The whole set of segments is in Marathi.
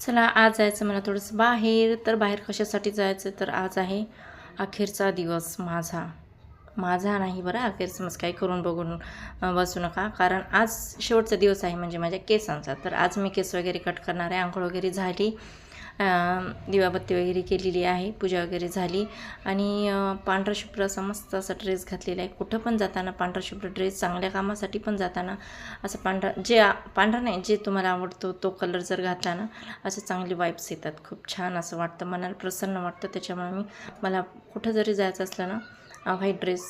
चला आज जायचं मला थोडंसं बाहेर तर बाहेर कशासाठी जायचं? तर आज आहे अखेरचा दिवस माझा. माझा नाही बरं अखेर समज काही करून बघून बसू नका. कारण आज शेवटचा दिवस आहे म्हणजे माझ्या केसांचा. तर आज मी केस वगैरे कट करणार आहे आंघोळ वगैरे झाली. दिवाबत्ती वगैरे केलेली आहे पूजा वगैरे झाली. आणि पांढरा शुभ्र असा मस्त असा ड्रेस घातलेला आहे. कुठं पण जाताना पांढरा शुभ्र ड्रेस चांगल्या कामासाठी पण जाताना असं पांढरा जे पांढरा नाही जे तुम्हाला आवडतो तो कलर जर घातला ना असे चांगले वाईब्स येतात. खूप छान असं वाटतं मनाला प्रसन्न वाटतं. त्याच्यामुळे मी मला कुठं जरी जायचं असलं ना white dress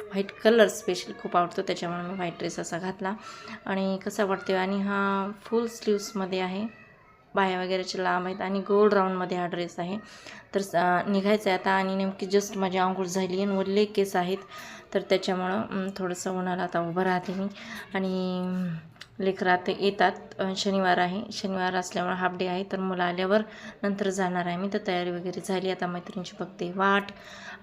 white colour special खूप आवडतो. त्याच्यामुळे मी व्हाईट ड्रेस असा घातला. आणि कसा वाटते आणि हा फुल स्लीव्समध्ये आहे. बाया वगैरेचे लांब आहेत आणि गोल राऊंडमध्ये हा ड्रेस आहे. तर निघायचं आहे आता आणि नेमकी जस्ट माझी आंघोळ झाली आणि वल्ले केस आहेत. तर त्याच्यामुळं थोडंसं उन्हाला आता उभं राहते मी. आणि लेकरं येतात. शनिवार आहे. शनिवार असल्यामुळे हाफ डे आहे. तर मुलं आल्यावर नंतर जाणार आहे मी. तर तयारी वगैरे झाली. आता मैत्रिणीची बघते वाट.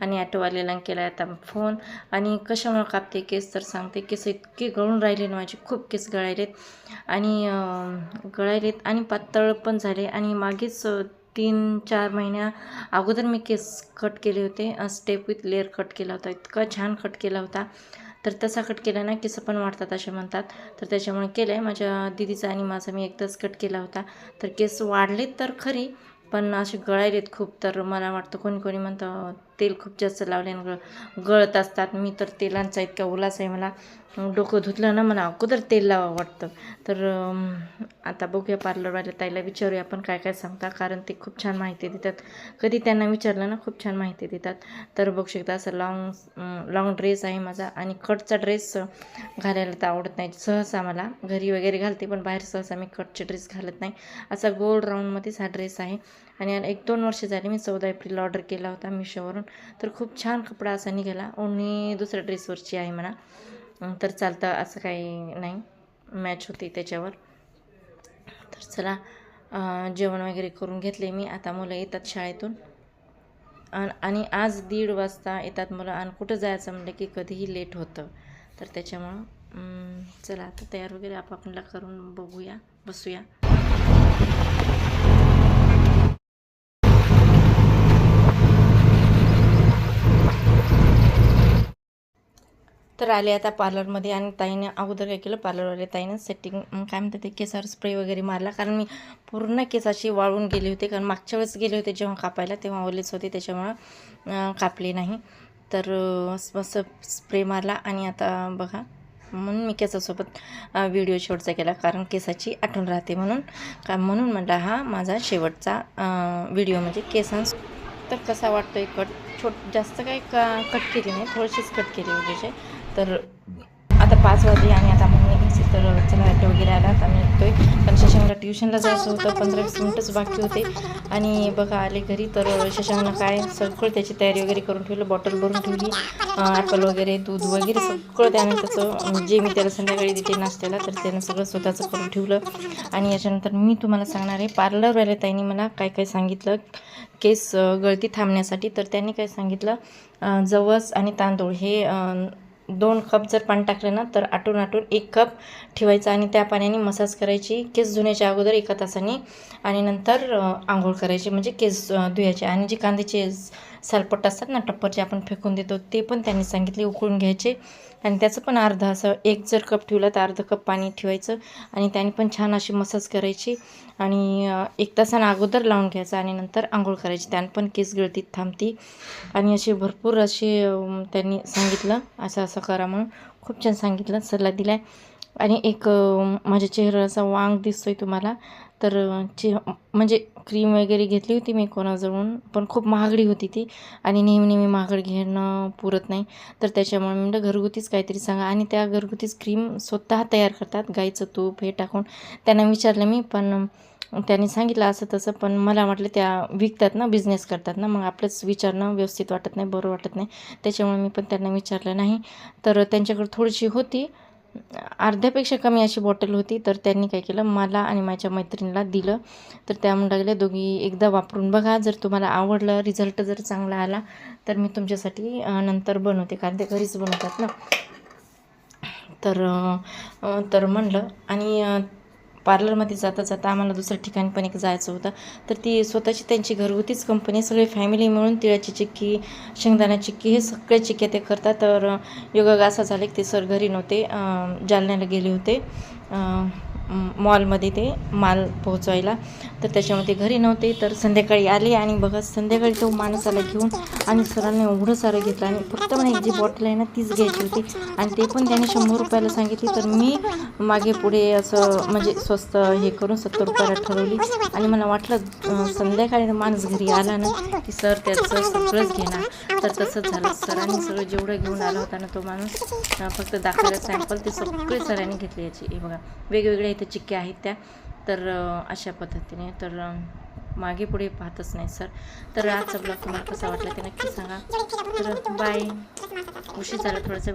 आणि ॲटोवाल्याला केला आता फोन आणि कशामुळे कापते केस? तर सांगते. केस इतके गळून राहिले ना माझे. खूप केस गळायलेत. आणि गळायलेत आणि पातळ पण झाले. आणि मागेच तीन चार महिन्या अगोदर मी केस कट केले होते. स्टेप विथ लेअर कट केला होता. इतका छान कट केला होता. तर तसा कट केला ना केस पण वाढतात असे म्हणतात. तर त्याच्यामुळे केलं आहे माझ्या दिदीचा आणि माझा मी एकदाच कट केला होता. तर केस वाढलेत तर खरी पण असे गळायलेत खूप. तर मला वाटतं कोणी कोणी म्हणतं तेल खूप जास्त लावल्याने गळ गळत असतात. मी तर तेलांचा इतका उलास आहे मला डोकं धुतलं ना मला अगोदर तेल लावा वाटतं. तर आता बघूया पार्लरवाल्या ताईला विचारूया आपण काय काय सांगता कारण ते खूप छान माहिती देतात. कधी त्यांना विचारलं ना खूप छान माहिती देतात. तर बघू शकता असं लाँग लाँग ड्रेस आहे माझा आणि कटचा ड्रेस घालायला तर आवडत नाही. सहसा मला घरी वगैरे घालते पण बाहेर सहसा मी कटचे ड्रेस घालत नाही. असा गोल राऊंडमध्येच हा ड्रेस आहे. आणि एक दोन वर्ष झाली मी चौदा एप्रिल ऑर्डर केला होता मिशोवरून तर खूप छान कपडा असा निघाला. ओढणी दुसऱ्या ड्रेसवरची आहे म्हणा. तर चालतं असं काही नाही. मॅच होती त्याच्यावर. तर चला जेवण वगैरे करून घेतले मी. आता मुलं येतात शाळेतून. आणि आज दीड वाजता येतात मुलं. आणि कुठं जायचं म्हणलं की कधीही लेट होतं. तर त्याच्यामुळं चला आता तयार वगैरे आपापला करून बघूया बसूया. तर आले आता पार्लरमध्ये आणि ताईने अगोदर काय केलं पार्लरवाले ताईनं सेटिंग काय म्हणतात ते केसावर स्प्रे वगैरे मारला. कारण मी पूर्ण केसाची वाळून गेले होते. कारण मागच्या वेळेस गेले होते जेव्हा कापायला तेव्हा ओलेच होते. त्याच्यामुळं कापले नाही. तर अं, मस्त स्प्रे मारला आणि आता बघा म्हणून मी केसासोबत व्हिडिओ शेवटचा केला. कारण केसाची आठवण राहते म्हणून. का म्हणून म्हटलं हा माझा शेवटचा व्हिडिओ म्हणजे केसांस तर कसा वाटतो आहे कट छोट जास्त काही का कट केली नाही. थोडीशीच कट केली वगैरे तर आता पाच वाजले आणि आता मग निघायचे तर चला ॲटो वगैरे आला आता मी निघतोय. कारण शशांकला ट्युशनला जायचं होतं पंधरा वीस मिनटंच बाकी होते. आणि बघा आले घरी तर शशांकनं काय सगळं त्याची तयारी वगैरे करून ठेवलं बॉटल भरून ठेवली ॲपल वगैरे दूध वगैरे सगळं त्यानं त्याचं जे मी त्याला संध्याकाळी देते नाश्त्याला तर त्यानं सगळं स्वतःचं करून ठेवलं. आणि याच्यानंतर मी तुम्हाला सांगणार आहे पार्लरवाल्या ताईने मला काय काय सांगितलं केस गळती थांबण्यासाठी तर त्यांनी काय सांगितलं जवस आणि तांदूळ हे दोन कप जर पाणी टाकलं ना तर आटून आटून एक कप ठेवायचं आणि त्या पाण्याने मसाज करायची केस धुण्याच्या अगोदर एका तासाने आणि नंतर आंघोळ करायची. म्हणजे केस अ, धुयाचे आणि जे कांद्याचे सालपट असतात ना टप्पर जे आपण फेकून देतो ते पण त्यांनी सांगितले उकळून घ्यायचे. आणि त्याचं पण अर्धा असं एक जर कप ठेवला तर अर्धा कप पाणी ठेवायचं आणि त्याने पण छान अशी मसाज करायची. आणि एक तासानं अगोदर लावून घ्यायचं आणि नंतर आंघोळ करायची. त्यानं पण केस गळतीत थांबती. आणि असे भरपूर असे त्यांनी सांगितलं असं असं करा म्हणून. खूप छान सांगितलं सल्ला दिला आहे आणि एक माझ्या चेहऱ्याचा वांग दिसतो आहे तुम्हाला. तर चे म्हणजे क्रीम वगैरे घेतली होती मी कोणाजवळून पण खूप महागडी होती ती. आणि नेहमी नेहमी महागड घेणं पुरत नाही. तर त्याच्यामुळे म्हटलं घरगुतीच काहीतरी सांगा. आणि त्या घरगुतीच क्रीम स्वतः तयार करतात गाईचं तूप हे टाकून. त्यांना विचारलं मी पण त्यांनी सांगितलं असं तसं पण मला वाटलं त्या विकतात ना बिझनेस करतात ना. मग आपलंच विचारणं व्यवस्थित वाटत नाही बरं वाटत नाही. त्याच्यामुळे मी पण त्यांना विचारलं नाही. तर त्यांच्याकडे थोडीशी होती. अर्ध्यापेक्षा कमी अशी बॉटल होती तर त्यांनी काय केलं मला आणि माझ्या मैत्रिणीला दिलं. तर त्या म्हणून लागल्या दोघी एकदा वापरून बघा जर तुम्हाला आवडलं रिझल्ट जर चांगला आला तर मी तुमच्यासाठी नंतर बनवते कारण ते घरीच बनवतात ना. तर तर म्हणलं आणि पार्लरमध्ये जाता जाता आम्हाला दुसऱ्या ठिकाणी पण एक जायचं होतं. तर ती स्वतःची त्यांची घरगुतीच कंपनी सगळी फॅमिली मिळून तिळाची चिक्की शेंगदाणा चिक्की हे सगळे चिक्क्या ते करतात. तर योगा असा झाला की ते सर घरी नव्हते जालन्याला गेले होते. मॉलमध्ये ते माल पोहोचवायला. तर त्याच्यामध्ये घरी नव्हते तर संध्याकाळी आले आणि बघा संध्याकाळी तो माणसाला घेऊन आणि सरांनी एवढं सारं घेतलं आणि फक्त म्हणे जी बॉटल आहे ना तीच घ्यायची होती. आणि ते पण त्याने शंभर रुपयाला सांगितली तर मी मागे पुढे असं म्हणजे स्वस्त हे करून सत्तर रुपयाला ठरवली. आणि मला वाटलं संध्याकाळी माणूस घरी आला ना की सर त्याचं सगळंच घेणार. तर तसंच झालं. सरांनी सगळं जेवढं घेऊन आला होता ना तो माणूस फक्त दाखवायला सॅम्पल ते सगळे सरांनी घेतले याची. हे बघा वेगवेगळ्या इथे चिक्क्या आहेत त्या. तर अशा पद्धतीने. तर मागे पुढे पाहतच नाही सर. तर आजचा ब्लॉग तुम्हाला कसा वाटला ते नक्की सांगा. तर बाय. उशीर झाला थोडासा